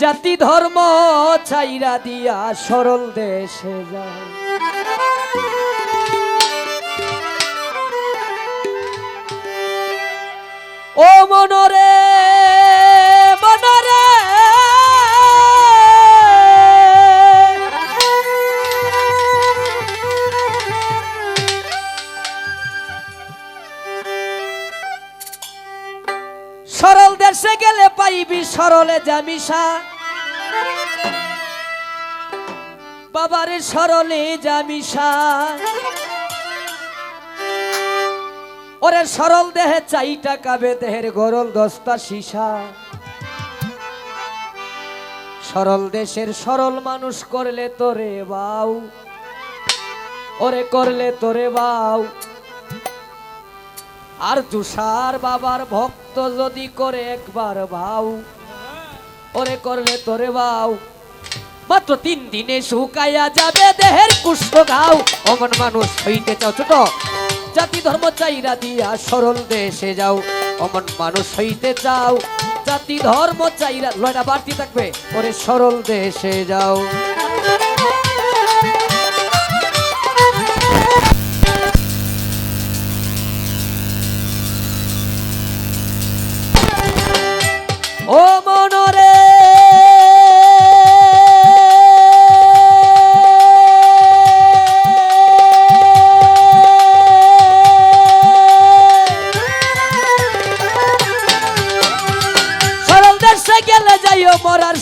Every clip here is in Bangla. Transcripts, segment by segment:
জাতি ধর্ম চাইরা দিয়া সরল দেশে যায়। ও মনরে সরলে জামিসা, বাবারে সরলে জামিসা। ওরে সরল দেহে চাইটা কাবে, দেহের গরল দস্তা সীসা। সরল দেশের সরল মানুষ করলে তোরে বাউ। ওরে করলে তোরে বাউ। আর তুষার বাবার ভক্ত যদি করে একবার ভাও ওরে করলে তোরে বাউ। মাত্র তিন দিনে শুকাইয়া যাবে দেহের কুষ্ঠ গাও অমন মানুষ হইতে চাও ছোট। জাতি ধর্ম চাইরা দিয়া সরল দেশে যাও। অমন মানুষ হইতে চাও। জাতি ধর্ম চাইরা লয়টা বাড়তি থাকবে। ওরে সরল দেশে যাও।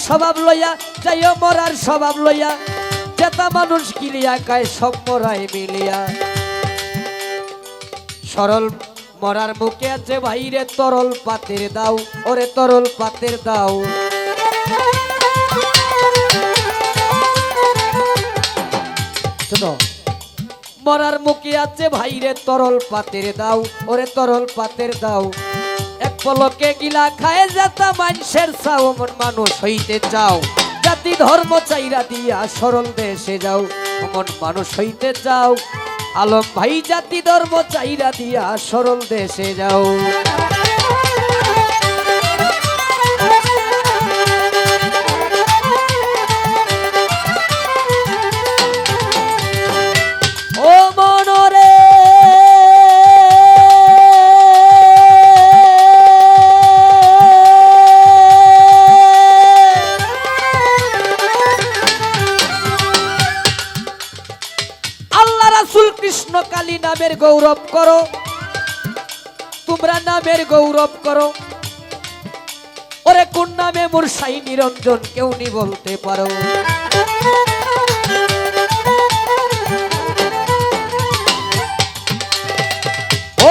স্বভাব লইয়া, যাইও মরার স্বভাব লইয়া চেতা মানুষ গিলিয়া কায় সব মরাই মিলিয়া। সরল মরার মুখে আছে, ভাইরে তরল পাতের দাও, ওরে তরল পাতের দাও। মরার মুখে আছে, ভাইরে তরল পাতের দাও, ওরে তরল পাতের দাও। পলকে গিলা খায় যাতা মানুষের চাও মন মানুষ হইতে চাও। জাতি ধর্ম চাইরা দিয়া সরল দেশে যাও মন মানুষ হইতে চাও। আলম ভাই, জাতি ধর্ম চাইরা দিয়া সরল দেশে যাও। নামের গৌরব করো। তোমরা নামের গৌরব করো। ওরে কোন নামে মোর সাই নিরঞ্জন কেউ নি বলতে পারো।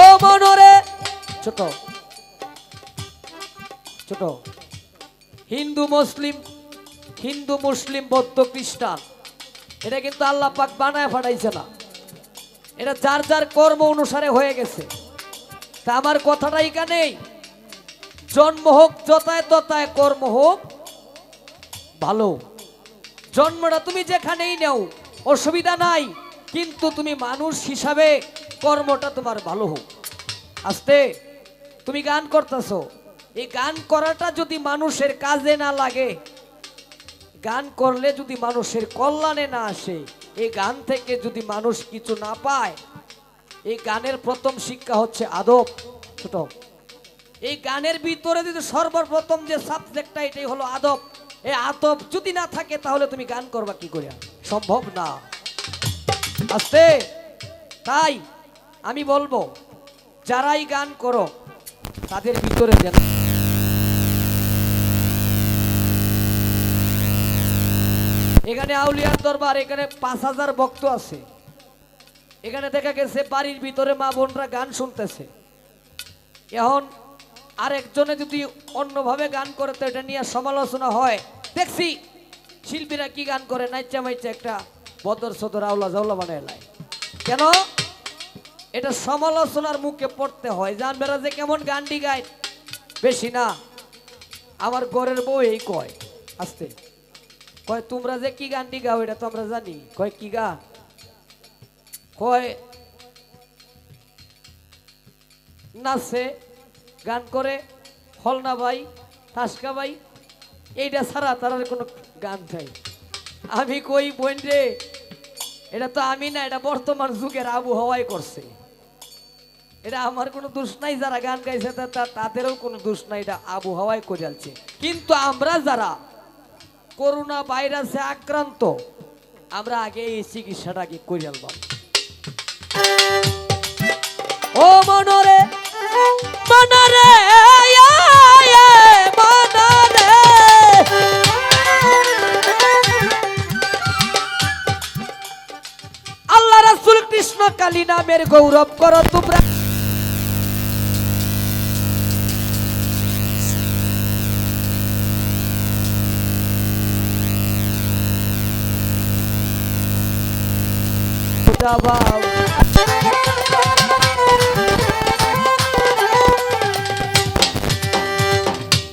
ও মনরে, ছোট ছোট। হিন্দু মুসলিম হিন্দু মুসলিম বৌদ্ধ খ্রিস্টান। এটা কিন্তু আল্লাহ পাক বানায় ফাটাইছে না। এটা যার যার কর্ম অনুসারে হয়ে গেছে। তা আমার কথাটা এখানেই জন্ম হোক যতায় ততায় কর্ম হোক, ভালো। জন্মটা তুমি যেখানেই নেও, অসুবিধা নাই, কিন্তু তুমি মানুষ হিসাবে কর্মটা তোমার ভালো হোক। আস্তে, তুমি গান করতেছো। এই গান করাটা যদি মানুষের কাজে না লাগে, গান করলে যদি মানুষের কল্যাণে না আসে এই গান থেকে যদি মানুষ কিছু না পায়, এই গানের প্রথম শিক্ষা হচ্ছে আদব। ছোট। এই গানের ভিতরে যদি সর্বপ্রথম যে সাবজেক্টটা এটাই হলো আদব। এই আদব যদি না থাকে, তাহলে তুমি গান করবা কি করে? সম্ভব না। আস্তে। তাই আমি বলব, যারাই গান করো, তাদের ভিতরে যেন এখানে আউলিয়ার দরবার, এখানে পাঁচ হাজার ভক্ত আছে। এখানে দেখা গেছে বাড়ির ভিতরে মা বোনরা গান শুনতেছে। এখন আরেকজনে যদি অন্যভাবে গান করে, তো এটা নিয়ে সমালোচনা হয়। দেখছি শিল্পীরা কি গান করে, নাইচা মাইচা একটা বদর সদর আউলা জাউলা বানায় লাই। কেন? এটা সমালোচনার মুখে পড়তে হয়। জানবেরা যে কেমন গানটি গায় বেশি না। আমার ঘরের বউ এই কয় আস্তে কয়, তোমরা যে কি গানটি গাও এটা তো আমরা জানি। কয়, কি গান? কয়, নাচে, গান করে, হলনা ভাই, তাসকা ভাই এইটা ছাড়া তার কোনো গান চাই আমি কই, বোন রে, এটা তো আমি না, এটা বর্তমান যুগের আবহাওয়াই করছে। এটা আমার কোনো দোষ নাই, যারা গান গাইছে তাদেরও কোনো দোষ নাই, এটা আবহাওয়ায় করে যাচ্ছে কিন্তু আমরা যারা করোনা ভাইরাসে আক্রান্ত, আমরা আগে এই চিকিৎসাটাকে করে আলবাম ও মনরে মনরে। আল্লাহ রাসূল কৃষ্ণ কালী নামের গৌরব করো তোমরা। যাবাও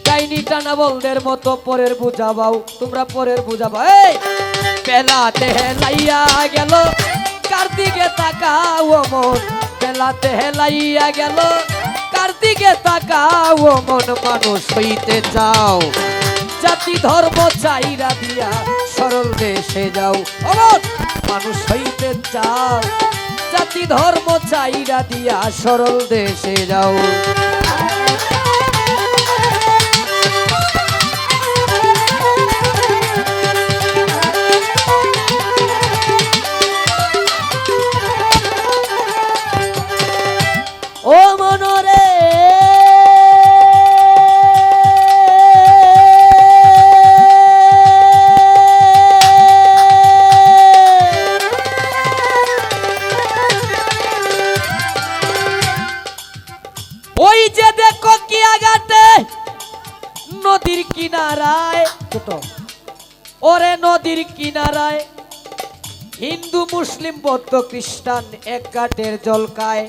ডাইনি টানা বলদের মতো পরের বুঝাবাও তোমরা পরের বুঝাবাও এই! পেলাতে হেলাইয়া গেল। কার্তিকে তাকাও মন পেলাতে হেলাইয়া গেল। কার্তিকে তাকাও মন মানুষ হইতে চাও। জাতি ধর্ম চাইরা দিয়া সরল দেশে যাও। অমন! মানুষ হইতে চাও জাতি ধর্ম চাইরা দিয়া সরল দেশে যাও। নদীর কিনারায় হিন্দু মুসলিম বৌদ্ধ খ্রিস্টান এক ঘাটের জলকায়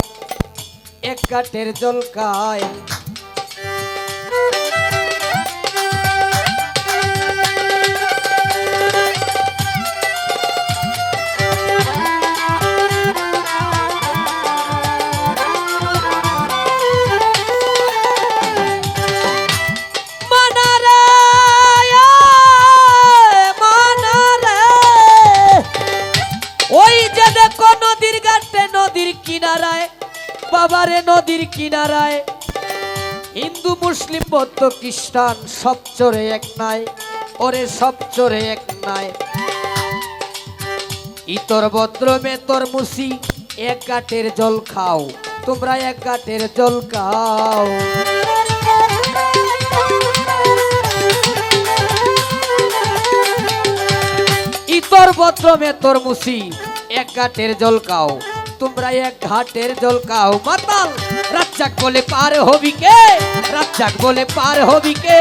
এক কাঠের জলকায়। বাবারে নদীর কিনারায়। হিন্দু, মুসলিম, বৌদ্ধ, খ্রিস্টান, সব চোরে এক নাই, ওরে সব চোরে এক নাই। ইতর ভদ্র মেতর মুসি, এক গাটের জল খাও, তোমরা এক গাটের জল খাও। ইতর ভদ্র মেতর মুসি, এক ঘাটের জল খাও। তোমরা এক ঘাটের জল খাও, মাতাল। রাজ্জাক বলে পার হবি কে? রাজ্জাক বলে পার হবি কে?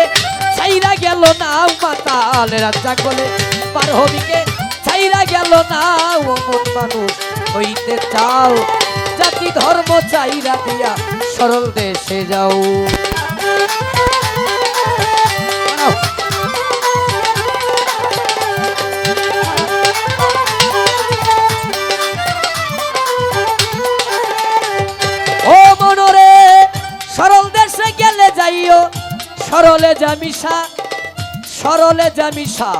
ছাইরা গেল না মাতাল। রাজ্জাক বলে পার হবি কে? ছাইরা গেল না ও মন মানুষ, হইতে চাও। জাতি ধর্ম চাইরা দিয়া সরল দেশে যাও। জামিসা, সরলে জামিসা।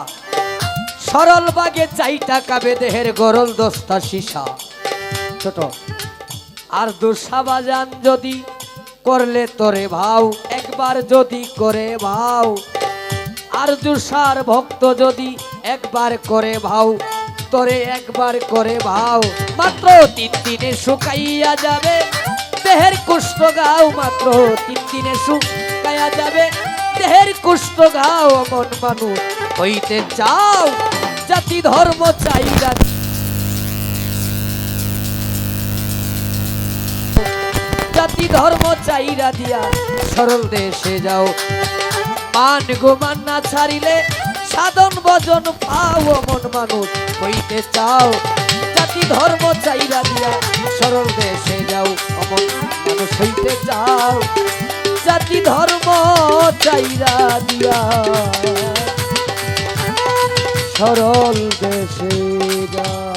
সরল বাগে চাইটা কাবে দেহের গরল দস্তা সীসা। ছোট। আর দুঃসাবাজান যদি করলে তোরে ভাও, একবার যদি করে ভাও। আর দুষার ভক্ত যদি একবার করে ভাও, তোরে একবার করে ভাও। মাত্র তিন দিনে শুকাইয়া যাবে, দেহের কুষ্ঠ গাও মাত্র তিন দিনে শুকাইয়া যাবে। দেহের কুষ্ঠ গাও মন মানুষ। হইতে চাও, জাতি ধর্ম চাইরা জাতি ধর্ম চাইরা দিয়া। সরল দেশে যাও। মান গোমান না ছাড়িলে সাধন ভজন পাও মন মানুষ। হইতে চাও, জাতি ধর্ম চাইরা দিয়া। সরল দেশে যাও, অমন মানুষ হইতে চাও। জাতি ধর্ম চাইরা দিয়া। সরল দেশে যাও